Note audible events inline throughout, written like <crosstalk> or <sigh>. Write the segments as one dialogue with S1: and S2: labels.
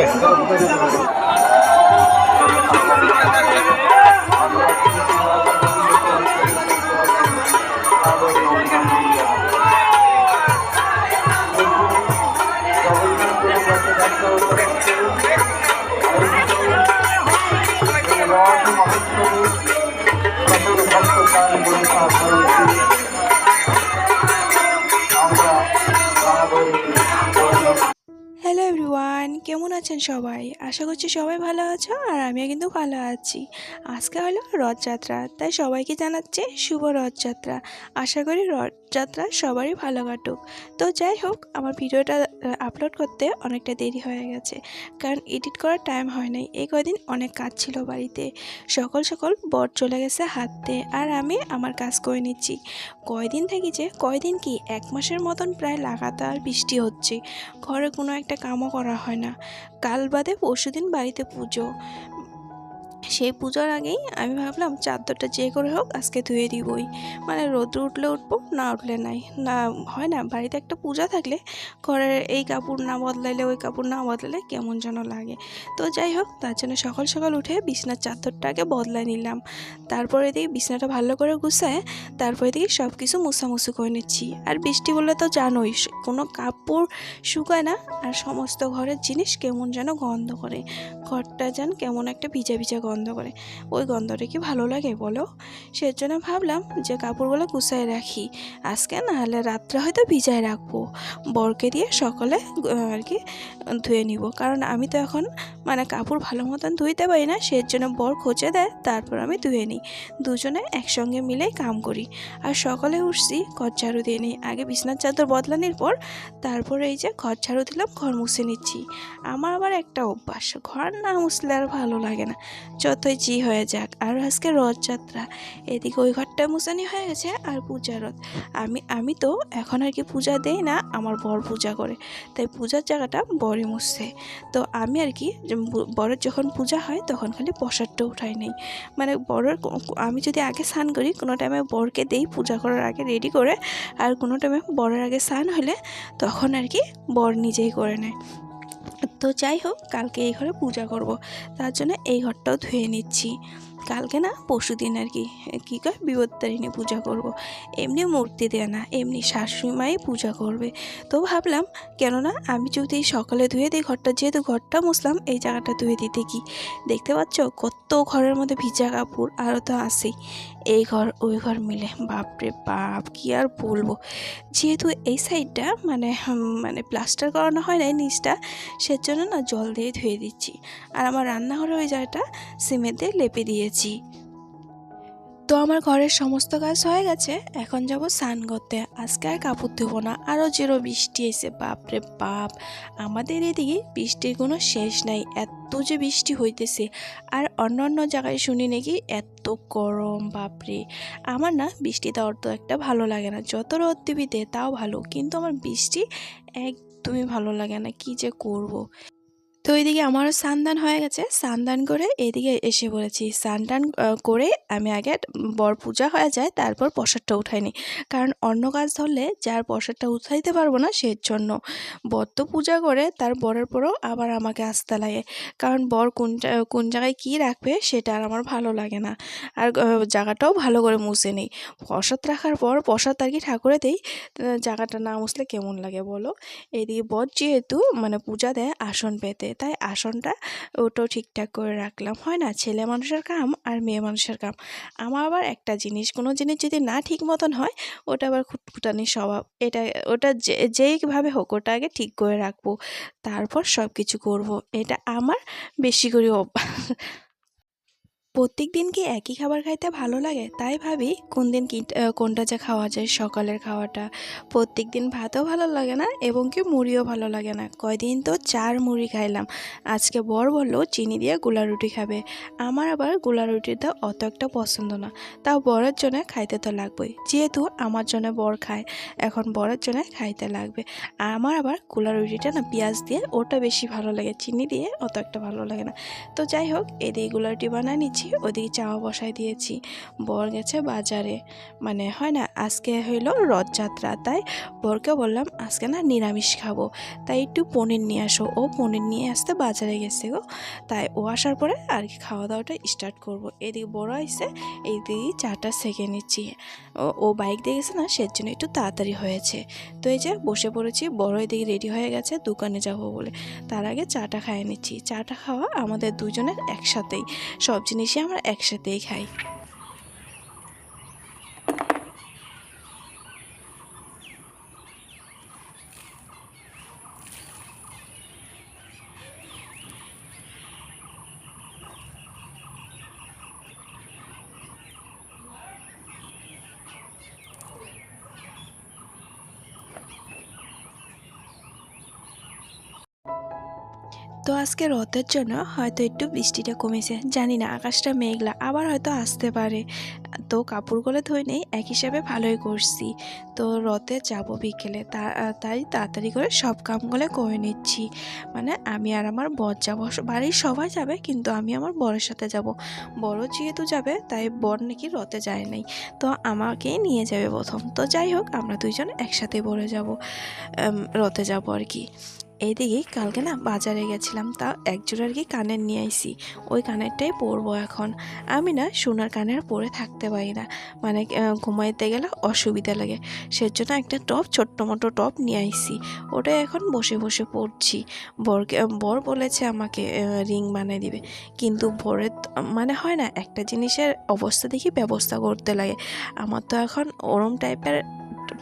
S1: Hello কেমন আছেন সবাই? আশা করছি সবাই ভালো আছো আর আমিও কিন্তু ভালো আছি। আজকে হলো রথযাত্রা, তাই সবাইকে জানাচ্ছে শুভ রথযাত্রা। আশা করি রথযাত্রা সবারই ভালো কাটুক। তো যাই হোক, আমার ভিডিওটা আপলোড করতে অনেকটা দেরি হয়ে গেছে। কারণ এডিট করার টাইম হয় নাই। এই কদিন অনেক কাজ ছিল বাড়িতে। সকল সকল বর চলে গেছে হাতে আর আমি আমার কাজ করে নিচ্ছি। কয়দিন থাকি যে, কয়দিন কি এক মাসের মতন প্রায় লাগাতার বৃষ্টি হচ্ছে। ঘরে কোনো একটা কামও করা হয় না। কাল বাদে পরশুদিন বাড়িতে পুজো। সেই পুজোর আগেই আমি ভাবলাম চাদরটা যে করে হোক আজকে ধুয়ে দিবই। মানে রোদ্র উঠলে উঠবো, না উঠলে নাই। না, হয় না, বাড়িতে একটা পূজা থাকলে ঘরের এই কাপড় না বদলাইলে ওই কাপড় না বদলালে কেমন যেন লাগে। তো যাই হোক, তার জন্য সকাল সকাল উঠে বিছনার চাদরটাকে বদলাই নিলাম। তারপরে দিকে বিছনাটা ভালো করে গুছায়, তারপরে দিকে সব কিছু মুছামুছি করে নিচ্ছি। আর বৃষ্টি বললে তো জানোই কোনো কাপড় শুকায় না, আর সমস্ত ঘরের জিনিস কেমন যেন গন্ধ করে। ঘরটা যেন কেমন একটা ভিজা ভিজা গন্ধ করে। ওই গন্ধটা কি ভালো লাগে বলো? সেজন্য ভাবলাম যে কাপড়গুলো গুছাই রাখি। আজকে না হলে রাত্রে হয়তো ভিজায় রাখব। বরকে দিয়ে সকালে আর কি, ধুয়ে নিব। কারণ আমি তো এখন মানে কাপড় ভালো মতন ধুইতে পারি না সের জন্য বর খোঁচে দেয়, তারপর আমি ধুয়ে নিই। দুজনে একসঙ্গে মিলে কাম করি। আর সকালে উঠছি, ঘর ঝাড়ু দিয়ে নিই। আগে বিছনার চাদর বদলানোর পর, তারপরে এই যে ঘর ঝাড়ু দিলাম, ঘর মুছে নিচ্ছি। আমার আবার একটা অভ্যাস, ঘর না মুছলে আর ভালো লাগে না। যতই জি হয়ে যাক। আর আজকে রথযাত্রা। এদিকে ওই ঘরটা মুছানি হয়ে গেছে আর পূজা রথ। আমি আমি তো এখন আর কি পূজা দেই না, আমার বর পূজা করে। তাই পূজার জায়গাটা বরে মুছছে। তো আমি আর কি বরের যখন পূজা হয় তখন খালি প্রসাদটা উঠাই নেই। মানে বরের আমি যদি আগে স্নান করি, কোনো টাইমে বরকে দেই পূজা করার আগে রেডি করে, আর কোনো টাইমে বরের আগে স্নান হলে তখন আর কি বর নিজেই করে নেয়। তো যাই হোক কালকে এই ঘরে পূজা করব। তার জন্য এই ঘরটাও ধুয়ে নিচ্ছি। কালকে না পরশু দিন আর কি, কী কয় বিপত্তারিণী পূজা করব। এমনি মূর্তি দেয় না, এমনি শাশুড়ি মাই পূজা করবে। তো ভাবলাম, কেননা আমি যদি সকালে ধুয়ে দিই ঘরটা, যেহেতু ঘরটা মুছলাম, এই জায়গাটা ধুয়ে দিতে কি? দেখতে পাচ্ছ কত ঘরের মধ্যে ভিজা কাপড়, আরও তো আসেই এই ঘর, ওই ঘর মিলে, বাপরে বাপ, কি আর বলব? যেহেতু এই সাইডটা মানে মানে প্লাস্টার করানো হয় না নিচটা, সেজন্য না জল দিয়ে ধুয়ে দিচ্ছি। আর আমার রান্নাঘরে ওই জায়গাটা সিমেন্ট দিয়ে লেপে দিয়েছি তো আমার ঘরের সমস্ত কাজ হয়ে গেছে, এখন যাব স্নান করতে। আজকে আর কাপড় ধোবো না আরও যেরো বৃষ্টি এসে বাপরে বাপ। আমাদের এদিকে বৃষ্টির কোনো শেষ নাই, এত যে বৃষ্টি হইতেছে। আর অন্য অন্য জায়গায় শুনি নাকি এত গরম, বাপরে। আমার না বৃষ্টিতে অত একটা ভালো লাগে না, যত রোদ দিবিতে তাও ভালো। কিন্তু আমার বৃষ্টি একদমই ভালো লাগে না, কি যে করব। তো এদিকে আমারও স্নান হয়ে গেছে। স্নান করে এদিকে এসে পড়েছি। স্নান টান করে আমি আগে বর পূজা হয়ে যায়, তারপর প্রসাদটা উঠাই নিই। কারণ অন্য কাজ ধরলে যার প্রসাদটা উঠাইতে পারব না সের জন্য বর তো পূজা করে, তার বরের পরেও আবার আমাকে আসতে লাগে। কারণ বর কোন কোন জায়গায় কী রাখবে সেটা আর আমার ভালো লাগে না। আর জায়গাটাও ভালো করে মুছে নেই। প্রসাদ রাখার পর প্রসাদ আর কি ঠাকুরে দেই। জায়গাটা না মুছলে কেমন লাগে বলো? এদিকে বর যেহেতু মানে পূজা দেয় আসন পেতে। তাই আসনটা ওটাও ঠিকঠাক করে রাখলাম। হয় না? ছেলে মানুষের কাম আর মেয়ে মানুষের কাম। আমার আবার একটা জিনিস, কোনো জিনিস যদি না ঠিক মতন হয়, ওটা আবার খুটখুটানি স্বভাব। এটা, ওটা যে, যেইভাবে হোক, ওটা আগে ঠিক করে রাখব। তারপর সব কিছু করব। এটা আমার বেশি করে অভ্যাস। প্রত্যেক দিন কি একই খাবার খাইতে ভালো লাগে? তাই ভাবি কোন দিন কোনটা যে খাওয়া যায়, সকালের খাওয়াটা। প্রত্যেক দিন ভাতও ভালো লাগে না এবং কি মুড়িও ভালো লাগে না। কয়দিন তো চার মুড়ি খাইলাম। আজকে বর বলল, চিনি দিয়ে গোলা রুটি খাবে। আমার আবার গোলা রুটিটা অত একটা পছন্দ না। তাও বরের জন্য খাইতে তো লাগবেই। যেহেতু আমার জন্য বর খায়, এখন বরের জন্য খাইতে লাগবে। আর আমার আবার গোলা রুটিটা না পেঁয়াজ দিয়ে, ওটা বেশি ভালো লাগে। চিনি দিয়ে অত একটা ভালো লাগে না। তো যাই হোক, এদিকে গোলা রুটি বানায় নিচ্ছি। ওদিকে চাওয়া বসায় দিয়েছি। বর গেছে বাজারে। মানে হয় না, আজকে হইল রথযাত্রা, তাই বরকে বললাম আজকে না নিরামিষ খাব। তাই একটু পনির নিয়ে আসো। ও পনির নিয়ে আসতে বাজারে গেছে গো। তাই ও আসার পরে আর কি খাওয়া দাওয়াটা স্টার্ট করব। এদিকে বড় আইসে, এইদিকে চাটা সেকে নিচ্ছি। ও- বাইক দিয়ে গেছে না সের জন্য একটু তাড়াতাড়ি হয়েছে। তো এই যে বসে পড়েছি, বড় এদিকে রেডি হয়ে গেছে, দোকানে যাব বলে। তার আগে চাটা খাইয়ে নিচ্ছি। চাটা খাওয়া আমাদের দুজনের একসাথেই। সব জিনিসই আমরা একসাথেই খাই। তো আজকে রথের জন্য হয়তো একটু বৃষ্টিটা কমেছে। জানি না, আকাশটা মেঘলা, আবার হয়তো আসতে পারে। তো কাপড়গুলো ধুয়ে নেই, এক হিসাবে ভালোই করছি। তো রথে যাব বিকেলে তাই তাড়াতাড়ি করে সব কামগুলো করে নিচ্ছি। মানে আমি আর আমার বর যাব বাড়ির সবাই যাবে, কিন্তু আমি আমার বরের সাথে যাব। বড় যেহেতু যাবে, তাই বর নাকি রথে যায় নাই। তো আমাকেই নিয়ে যাবে প্রথম। তো যাই হোক, আমরা দুইজন একসাথে বলে যাব রথে যাব আর কি। এইদিকে কালকে না বাজারে গেছিলাম, তা একজোড়া আর কি কানের নিয়ে আইসি ওই কানেরটাই পরবো এখন। আমি না সোনার কানের পরে থাকতে পারি না। মানে ঘুমাইতে গেলে অসুবিধা লাগে। সেজন্য একটা টপ, ছোট্ট মোটো টপ নিয়ে আইসি ওটা এখন বসে বসে পড়ছি বরকে, বর বলেছে আমাকে রিং বানিয়ে দিবে। কিন্তু বরের মানে হয় না, একটা জিনিসের অবস্থা দেখি ব্যবস্থা করতে লাগে। আমার তো এখন ওরম টাইপের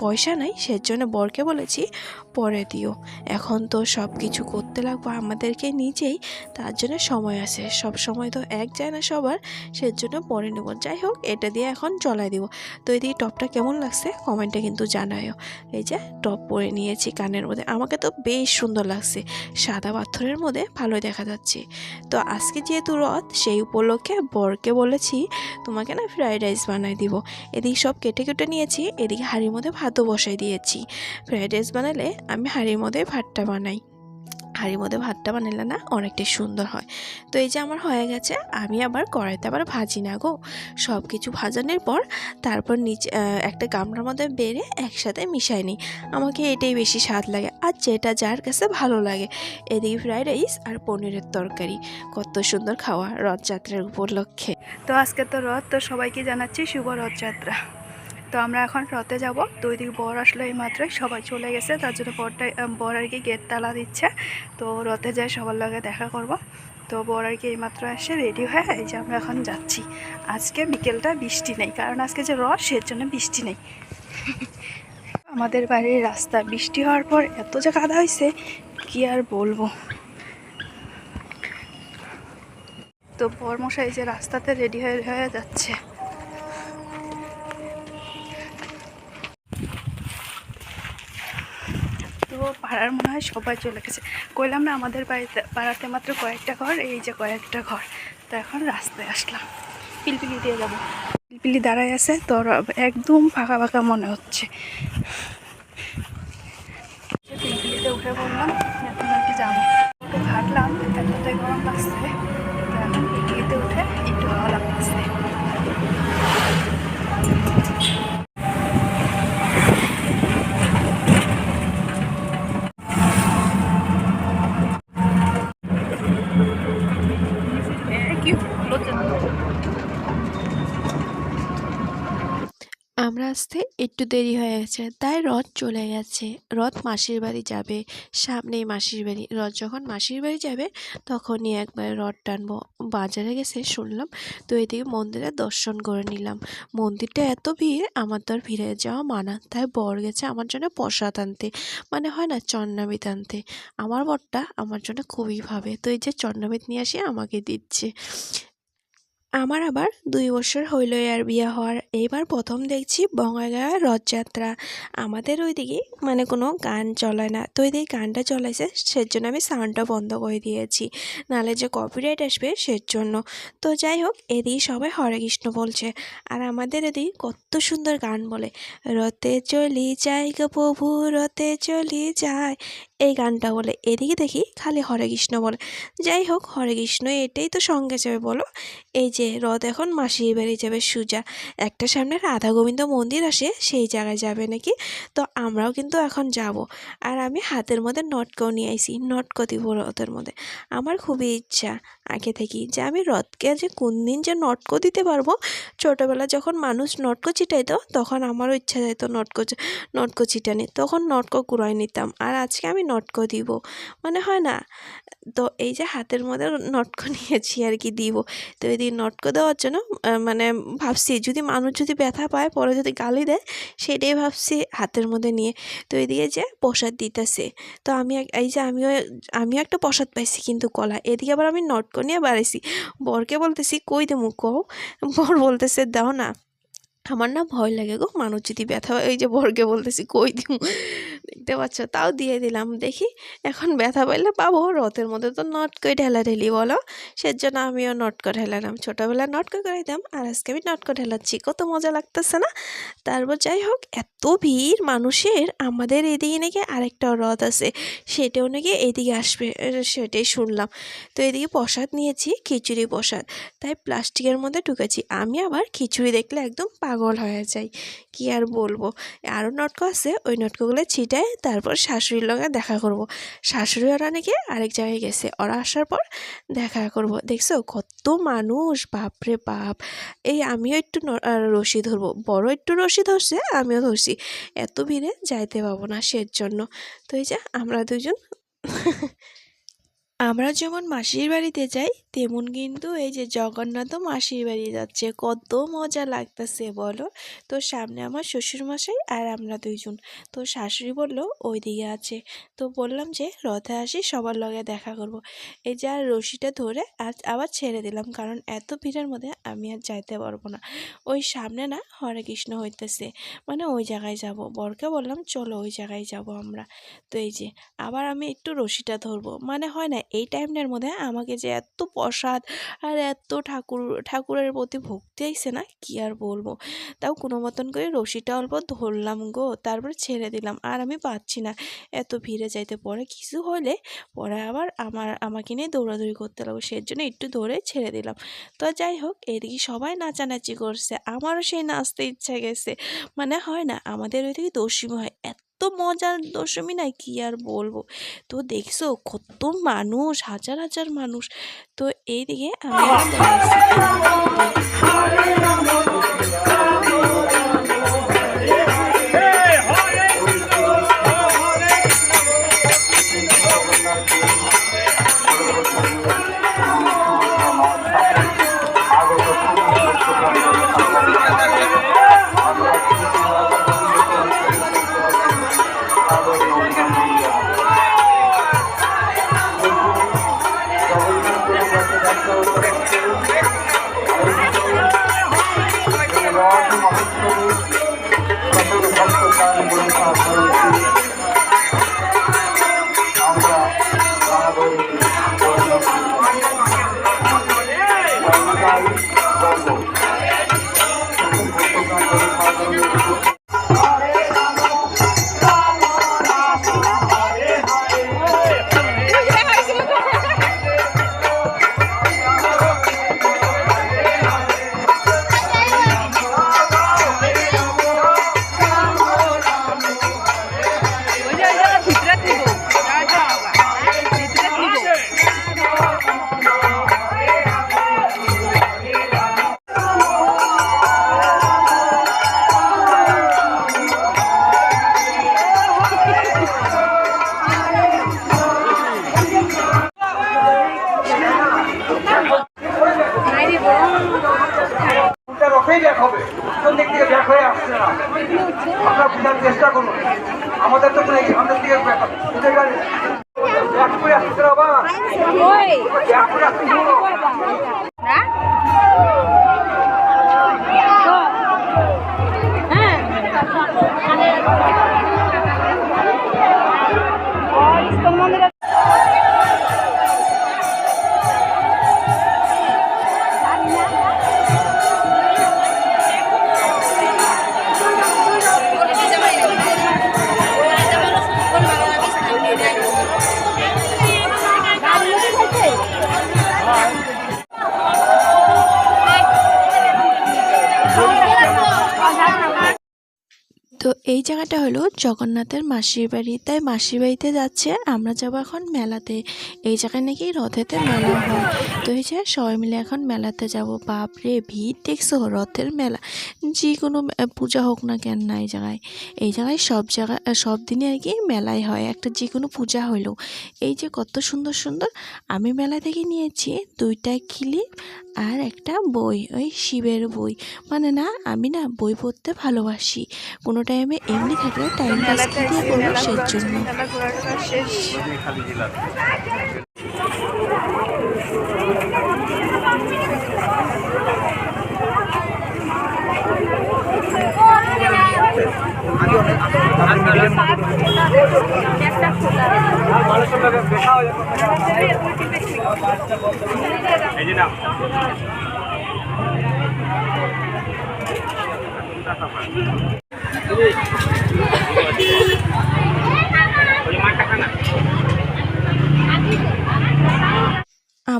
S1: পয়সা নাই, সেজন্য বরকে বলেছি, পরে দিও। এখন তো সব কিছু করতে লাগবো আমাদেরকে নিজেই, তার জন্য সময় আছে। সব সময় তো এক যায় না সবার, সেজন্য পরে নেব। যাই হোক, এটা দিয়ে এখন চলাই দিব। তো এদিকে টপটা কেমন লাগছে কমেন্টে কিন্তু জানায়ও। এই যে, টপ পরে নিয়েছি কানের মধ্যে। আমাকে তো বেশ সুন্দর লাগছে। সাদা পাথরের মধ্যে ভালোই দেখা যাচ্ছে। তো আজকে যেহেতু রথ, সেই উপলক্ষে বরকে বলেছি, তোমাকে না ফ্রাইড রাইস বানাই দিব। এদিকে সব কেটে কেটে নিয়েছি, এদিকে হাঁড়ির মধ্যে ভাতও বসাই দিয়েছি। ফ্রাইড রাইস বানালে আমি হাঁড়ির মধ্যে ভাতটা বানাই। হাঁড়ির মধ্যে ভাতটা বানালে না অনেকটাই সুন্দর হয়। তো এই যে আমার হয়ে গেছে, আমি আবার কড়াইতে আবার ভাজি না গো। সব কিছু ভাজানোর পর তারপর নিচে একটা গামলার মধ্যে বেড়ে একসাথে মিশাই নিই। আমাকে এটাই বেশি স্বাদ লাগে আর যেটা যার কাছে ভালো লাগে। এদিকে ফ্রাইড রাইস আর পনিরের তরকারি। কত সুন্দর খাওয়া রথযাত্রার উপলক্ষে।
S2: তো আজকে তো রথ, তো সবাইকে জানাচ্ছি শুভ রথযাত্রা। তো আমরা এখন রথে যাব। তো ওইদিকে বর আসলো এই মাত্রই সবাই চলে গেছে। তার জন্য বরটা বর আর কি গেট তালা দিচ্ছে। তো রথে যাই, সবার লগে দেখা করব। তো বর আর কি এইমাত্র এসে রেডি হয়ে এই যে আমরা এখন যাচ্ছি। আজকে বিকেলটা বৃষ্টি নেই, কারণ আজকে যে রথ সের জন্য বৃষ্টি নেই। <laughs> আমাদের বাড়ির রাস্তা বৃষ্টি হওয়ার পর এত যে কাদা হয়েছে কি আর বলব। তো বর মশাই যে রাস্তাতে রেডি হয়ে হয়ে যাচ্ছে। পাড়ার মনে হয় সবাই চলে গেছে। কইলাম না, আমাদের বাড়িতে, পাড়াতে মাত্র কয়েকটা ঘর, এই যে কয়েকটা ঘর। তো এখন রাস্তায় আসলাম। পিলপিলি দিয়ে যাব। পিলপিলি দাঁড়ায় আছে তো একদম ফাঁকা ফাঁকা মনে হচ্ছে। পিলপিলিতে উঠে পড়লাম এখন আর কি যাব? ঘাটলাম এতটাই গরম লাগছে তো এখন পিলপিলিতে উঠে
S1: আসতে একটু দেরি হয়ে গেছে। তাই রথ চলে গেছে। রথ মাসির বাড়ি যাবে। সামনেই মাসির বাড়ি। রথ যখন মাসির বাড়ি যাবে, তখনই একবার রথ টানবো। বাজারে গেছে, শুনলাম তো এদিকে মন্দিরে দর্শন করে নিলাম। মন্দিরটা এত ভিড়, আমার তো আর ভিড়ে যাওয়া মানা। তাই বর গেছে আমার জন্য প্রসাদ আনতে। মানে হয় না, চন্নামিত আনতে। আমার বরটা আমার জন্য খুবই ভাবে। তো এই যে চন্নামিত নিয়ে আসি, আমাকে দিচ্ছে। আমার আবার দুই বছর হইল আর বিয়ে হওয়ার। এইবার প্রথম দেখছি বঙ্গাগাঁয়ের রথযাত্রা। আমাদের ওইদিকে মানে কোনো গান চলে না। তো ওইদিকে গানটা চলাইছে সেজন্য আমি সাউন্ডটা বন্ধ করে দিয়েছি। নাহলে যে কপিরাইট আসবে সের জন্য তো যাই হোক, এদিকে সবাই হরে কৃষ্ণ বলছে। আর আমাদের এদিকে কত সুন্দর গান বলে, রথে চলি যাই গো প্রভু, রথে চলি যায় এই গানটা বলে, এদিকে দেখি খালি হরে কৃষ্ণ বলে। যাই হোক, হরে কৃষ্ণ এটাই তো সঙ্গে যাবে বলো। এই যে রথ এখন মাসির বাড়ি যাবে সুজা। একটা সামনে রাধা গোবিন্দ মন্দির আসে, সেই জায়গায় যাবে নাকি? তো আমরাও কিন্তু এখন যাব। আর আমি হাতের মধ্যে নটকো নিয়ে আইছি নটকো দিব রথের মধ্যে। আমার খুবই ইচ্ছা। আগে থেকেই যে আমি রথকে যে কোন দিন যে নটকো দিতে পারব ছোটোবেলা যখন মানুষ নটকো ছিটাইতো, তখন আমারও ইচ্ছা যেত নটকো নটকো ছিটানি। তখন নটকো কুড়াই নিতাম। আর আজকে আমি নটকো দিব। মানে হয় না তো এই যে হাতের মধ্যে নটকো <laughs> নিয়েছি আর কি দিব। তো এই নটকো দেওয়ার জন্য মানে ভাবছি যদি মানুষ যদি ব্যথা পায়, পরে যদি গালি দেয়, সেটাই ভাবছি হাতের মধ্যে নিয়ে। তো এদিকে যে প্রসাদ দিতেছে। তো আমি এই যে আমিও আমিও একটা প্রসাদ পাইছি কিন্তু কলা। এদিকে আবার আমি নটকো নিয়ে বাড়াইছি। বরকে বলতেছি, কই দে মুখ কও? বর বলতেছে, দাও না। আমার না ভয় লাগে গো, মানুষ যদি ব্যথা ওই যে বরকে বলতেছি, কই দিম? দেখতে পাচ্ছ? তাও দিয়ে দিলাম, দেখি। এখন ব্যথা পাইলে পাবো, রথের মধ্যে তো নটকই ঢেলা ঢেলি, বলো? সেজন্য আমিও নটকো ঢেলালাম। ছোটোবেলায় নটকো করাইতাম, আর আজকে আমি নটকো ঢেলাচ্ছি, কত মজা লাগতেছে না? তারপর যাই হোক, এত ভিড় মানুষের, আমাদের এদিকে নাকি আরেকটা রথ আছে, সেটাও নাকি এদিকে আসবে সেটাই শুনলাম। তো এদিকে প্রসাদ নিয়েছি, খিচুড়ি প্রসাদ, তাই প্লাস্টিকের মধ্যে ঢুকেছি। আমি আবার খিচুড়ি দেখলে একদম পাগল হয়ে যাই, কি আর বলব? আরও নটকো আছে, ওই নটকোগুলো ছিটায় তারপর শাশুড়ির লগে দেখা করব। শাশুড়ি ওরা নাকি আরেক জায়গায় গেছে, ওরা আসার পর দেখা করব। দেখছ? কত মানুষ, বাপরে বাপ। এই আমিও একটু রশি ধরবো। বড় একটু রশি ধরছে, আমিও ধরছি। এত ভিড়ে যাইতে পাবো না সের জন্য তো এই যে, আমরা দুজন আমরা যেমন মাসির বাড়িতে যাই, তেমন কিন্তু এই যে জগন্নাথও মাসির বাড়ি যাচ্ছে। কত মজা লাগতেছে বলো? তো সামনে আমার শ্বশুরমশাই আর আমরা দুইজন। তো শাশুড়ি বলল, ওই দিকে আছে। তো বললাম যে, রথে আসি, সবার লগে দেখা করব। এই যে আর রশিটা ধরে আজ আবার ছেড়ে দিলাম, কারণ এত ভিড়ের মধ্যে আমি আর যাইতে পারব না। ওই সামনে না হরে কৃষ্ণ হইতেছে মানে ওই জায়গায় যাব। বরকে বললাম, চলো ওই জায়গায় যাব আমরা। তো এই যে, আবার আমি একটু রশিটা ধরবো মানে হয় না এই টাইমটার মধ্যে আমাকে যে এত প্রসাদ আর এত ঠাকুর, ঠাকুরের প্রতি ভক্তি আইছে না, কি আর বলব? তাও কোনো মতন করে রশিটা অল্প ধরলাম গো, তারপর ছেড়ে দিলাম। আর আমি পাচ্ছি না এত ভিড়ে যাইতে। পরে কিছু হলে পরে আবার আমার, আমাকে নিয়ে দৌড়াদৌড়ি করতে লাগবে সেই জন্য একটু ধরে ছেড়ে দিলাম। তো যাই হোক, এদিকে সবাই নাচানাচি করছে, আমারও সেই নাচতে ইচ্ছা গেছে। মানে হয় না, আমাদের ওইদিকে দশমী হয় এত মজার দশমী নাই কি আর বলব? তো দেখছ কত মানুষ হাজার হাজার মানুষ। তো এইদিকে আমি
S3: এই
S1: জায়গাটা হলো জগন্নাথের মাসির বাড়ি। তাই মাসির বাড়িতে যাচ্ছে, আমরা যাব এখন মেলাতে। এই জায়গায় নাকি রথেতে মেলা হয়। তো এই যে সবাই মিলে এখন মেলাতে যাব। বাপরে, ভিড় দেখছ? রথের মেলা। যে কোনো পূজা হোক না কেন না এই জায়গায়। এই জায়গায় সব জায়গা সব দিনে আর কি মেলাই হয়। একটা যে কোনো পূজা হলো এই যে কত সুন্দর সুন্দর আমি মেলা থেকে নিয়েছি। দুইটা ক্লিপ আর একটা বই। ওই শিবের বই। মানে না, আমি না বই পড়তে ভালোবাসি। কোনো টাইমে এমনি থাকলে টাইম পাস কি দিয়ে করব
S2: মেলা
S1: সেই জন্য।
S2: শেষ।
S3: মানুষের লোকের দেখা হয়ে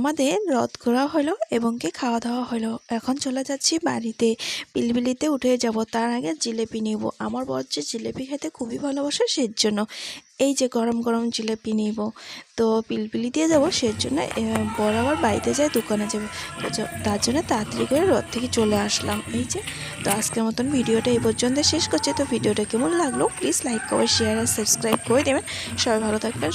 S1: আমাদের রথ ঘোরা হলো এবং কি খাওয়া দাওয়া হলো। এখন চলে যাচ্ছি বাড়িতে। পিলবিলিতে উঠে যাব। তার আগে জিলেপি নিব। আমার বর যে জিলেপি খেতে খুবই ভালোবাসে সেই জন্য এই যে গরম গরম জিলেপি নিব। তো পিলপিলি দিয়ে যাব সেই জন্য বর আবার বাড়িতে যায়, দোকানে যাবে। তার জন্য তাড়াতাড়ি করে রথ থেকে চলে আসলাম। এই যে, তো আজকের মতন ভিডিওটা এই পর্যন্ত শেষ করছে। তো ভিডিওটা কেমন লাগল প্লিজ লাইক করে শেয়ার আর সাবস্ক্রাইব করে দেবেন। সবাই ভালো থাকবেন